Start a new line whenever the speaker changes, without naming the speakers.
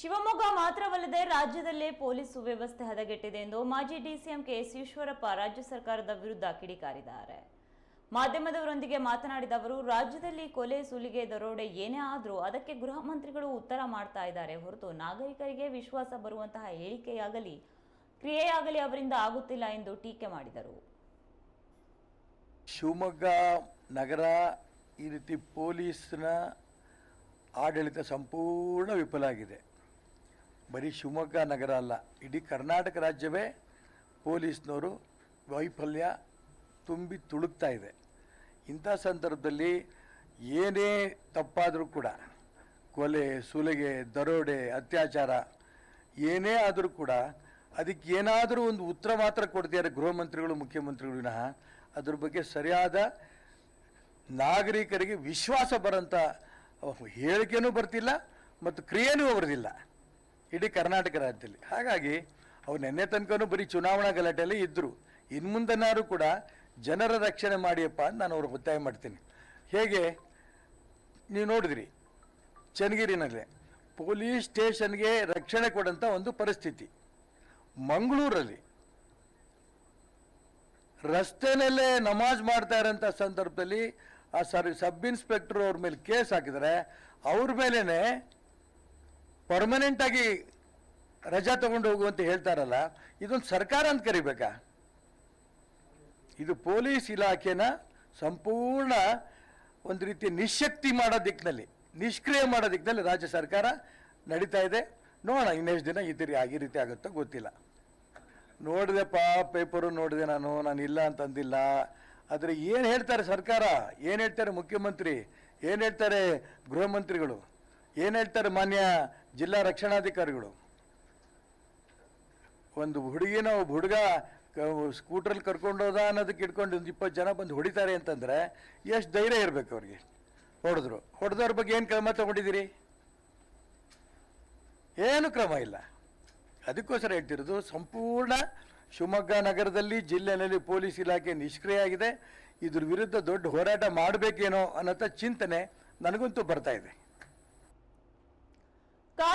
ಶಿವಮೊಗ್ಗ ಮಾತ್ರವಲ್ಲದೆ ರಾಜ್ಯದಲ್ಲೇ ಪೊಲೀಸ್ ಸುವ್ಯವಸ್ಥೆ ಹದಗೆಟ್ಟಿದೆ ಎಂದು ಮಾಜಿ ಡಿಸಿಎಂ ಕೆಎಸ್ ಈಶ್ವರಪ್ಪ ರಾಜ್ಯ ಸರ್ಕಾರದ ವಿರುದ್ಧ ಕಿಡಿಕಾರಿದ್ದಾರೆ. ಮಾಧ್ಯಮದವರೊಂದಿಗೆ ಮಾತನಾಡಿದ ಅವರು, ರಾಜ್ಯದಲ್ಲಿ ಕೊಲೆ ಸುಲಿಗೆ ದರೋಡೆ ಏನೇ ಆದರೂ ಅದಕ್ಕೆ ಗೃಹ ಮಂತ್ರಿಗಳು ಉತ್ತರ ಮಾಡ್ತಾ ಇದ್ದಾರೆ ಹೊರತು ನಾಗರಿಕರಿಗೆ ವಿಶ್ವಾಸ ಬರುವಂತಹ ಹೇಳಿಕೆಯಾಗಲಿ, ಕ್ರಿಯೆಯಾಗಲಿ ಅವರಿಂದ ಆಗುತ್ತಿಲ್ಲ ಎಂದು ಟೀಕೆ ಮಾಡಿದರು.
ಶಿವಮೊಗ್ಗ ನಗರ ಈ ರೀತಿ ಪೊಲೀಸ್ನ ಆಡಳಿತ ಸಂಪೂರ್ಣ ವಿಫಲ ಆಗಿದೆ. ಬರೀ ಶಿವಮೊಗ್ಗ ನಗರ ಅಲ್ಲ, ಇಡೀ ಕರ್ನಾಟಕ ರಾಜ್ಯವೇ ಪೊಲೀಸ್ನವರು ವೈಫಲ್ಯ ತುಂಬಿ ತುಳುಕ್ತಾ ಇದೆ. ಇಂಥ ಸಂದರ್ಭದಲ್ಲಿ ಏನೇ ತಪ್ಪಾದರೂ ಕೂಡ, ಕೊಲೆ, ಸುಲಿಗೆ, ದರೋಡೆ, ಅತ್ಯಾಚಾರ, ಏನೇ ಆದರೂ ಕೂಡ ಅದಕ್ಕೆ ಏನಾದರೂ ಒಂದು ಉತ್ತರ ಮಾತ್ರ ಕೊಡ್ತಿದ್ದಾರೆ ಗೃಹ ಮಂತ್ರಿಗಳು, ಮುಖ್ಯಮಂತ್ರಿಗಳು ವಿನಃ, ಅದ್ರ ಬಗ್ಗೆ ಸರಿಯಾದ ನಾಗರಿಕರಿಗೆ ವಿಶ್ವಾಸ ಬರೋಂಥ ಹೇಳಿಕೆಯೂ ಬರ್ತಿಲ್ಲ ಮತ್ತು ಕ್ರಿಯೆನೂ ಬರೋದಿಲ್ಲ ಇಡೀ ಕರ್ನಾಟಕ ರಾಜ್ಯದಲ್ಲಿ. ಹಾಗಾಗಿ ಅವ್ರು ನಿನ್ನೆ ತನಕನೂ ಬರೀ ಚುನಾವಣಾ ಗಲಾಟೆಯಲ್ಲಿ ಇದ್ದರು ಇನ್ನು ಮುಂದೆನಾದ್ರೂ ಕೂಡ ಜನರ ರಕ್ಷಣೆ ಮಾಡಿಯಪ್ಪ ಅಂತ ನಾನು ಅವ್ರಿಗೆ ಒತ್ತಾಯ ಮಾಡ್ತೀನಿ. ಹೇಗೆ? ನೀವು ನೋಡಿದ್ರಿ, ಚನ್ನಗಿರಿನಲ್ಲೇ ಪೊಲೀಸ್ ಸ್ಟೇಷನ್ಗೆ ರಕ್ಷಣೆ ಕೊಡಂಥ ಒಂದು ಪರಿಸ್ಥಿತಿ. ಮಂಗಳೂರಲ್ಲಿ ರಸ್ತೆನಲ್ಲೇ ನಮಾಜ್ ಮಾಡ್ತಾ ಇರೋಂಥ ಸಂದರ್ಭದಲ್ಲಿ ಆ ಸರ್ ಸಬ್ ಇನ್ಸ್ಪೆಕ್ಟರ್ ಅವ್ರ ಮೇಲೆ ಕೇಸ್ ಹಾಕಿದರೆ ಅವ್ರ ಮೇಲೇ ಪರ್ಮನೆಂಟ್ ಆಗಿ ರಜಾ ತಗೊಂಡು ಹೋಗುವಂತ ಹೇಳ್ತಾರಲ್ಲ, ಇದೊಂದು ಸರ್ಕಾರ ಅಂತ ಕರಿಬೇಕಾ? ಇದು ಪೊಲೀಸ್ ಇಲಾಖೆನ ಸಂಪೂರ್ಣ ಒಂದು ರೀತಿ ನಿಶಕ್ತಿ ಮಾಡೋ ದಿಕ್ಕಿನಲ್ಲಿ ನಿಷ್ಕ್ರಿಯ ಮಾಡೋ ದಿಕ್ಕಿನಲ್ಲಿ ರಾಜ್ಯ ಸರ್ಕಾರ ನಡೀತಾ ಇದೆ. ನೋಡೋಣ, ಇನ್ನೆಷ್ಟು ದಿನ ಈ ರೀತಿ ಆಗಿ ರೀತಿ ಆಗುತ್ತೋ ಗೊತ್ತಿಲ್ಲ. ನೋಡಿದೆಪ್ಪ ಪೇಪರು ನೋಡಿದೆ ನಾನು ನಾನು ಇಲ್ಲ ಅಂತಂದಿಲ್ಲ. ಆದರೆ ಏನು ಹೇಳ್ತಾರೆ ಸರ್ಕಾರ? ಏನು ಹೇಳ್ತಾರೆ ಮುಖ್ಯಮಂತ್ರಿ? ಏನು ಹೇಳ್ತಾರೆ ಗೃಹ ಮಂತ್ರಿಗಳು? ಏನು ಹೇಳ್ತಾರೆ ಮಾನ್ಯ ಜಿಲ್ಲಾ ರಕ್ಷಣಾಧಿಕಾರಿಗಳು. ಒಂದು ಹುಡುಗಿನ ಒಬ್ಬ ಹುಡುಗ ಸ್ಕೂಟ್ರಲ್ಲಿ ಕರ್ಕೊಂಡು ಹೋದ ಅನ್ನೋದಕ್ಕೆ ಇಟ್ಕೊಂಡು ಒಂದು ಇಪ್ಪತ್ತು ಜನ ಬಂದು ಹೊಡಿತಾರೆ ಅಂತಂದರೆ ಎಷ್ಟು ಧೈರ್ಯ ಇರಬೇಕು ಅವ್ರಿಗೆ? ಹೊಡೆದ್ರು. ಹೊಡೆದವ್ರ ಬಗ್ಗೆ ಏನು ಕ್ರಮ ತಗೊಂಡಿದ್ದೀರಿ? ಏನು ಕ್ರಮ ಇಲ್ಲ. ಅದಕ್ಕೋಸ್ಕರ ಹೇಳ್ತಿರೋದು ಸಂಪೂರ್ಣ ಶಿವಮೊಗ್ಗ ನಗರದಲ್ಲಿ ಜಿಲ್ಲೆಯಲ್ಲಿ ಪೊಲೀಸ್ ಇಲಾಖೆ ನಿಷ್ಕ್ರಿಯ ಆಗಿದೆ. ಇದ್ರ ವಿರುದ್ಧ ದೊಡ್ಡ ಹೋರಾಟ ಮಾಡಬೇಕೇನೋ ಅನ್ನೋಂಥ ಚಿಂತನೆ ನನಗಂತೂ ಬರ್ತಾ ಇದೆ.
کا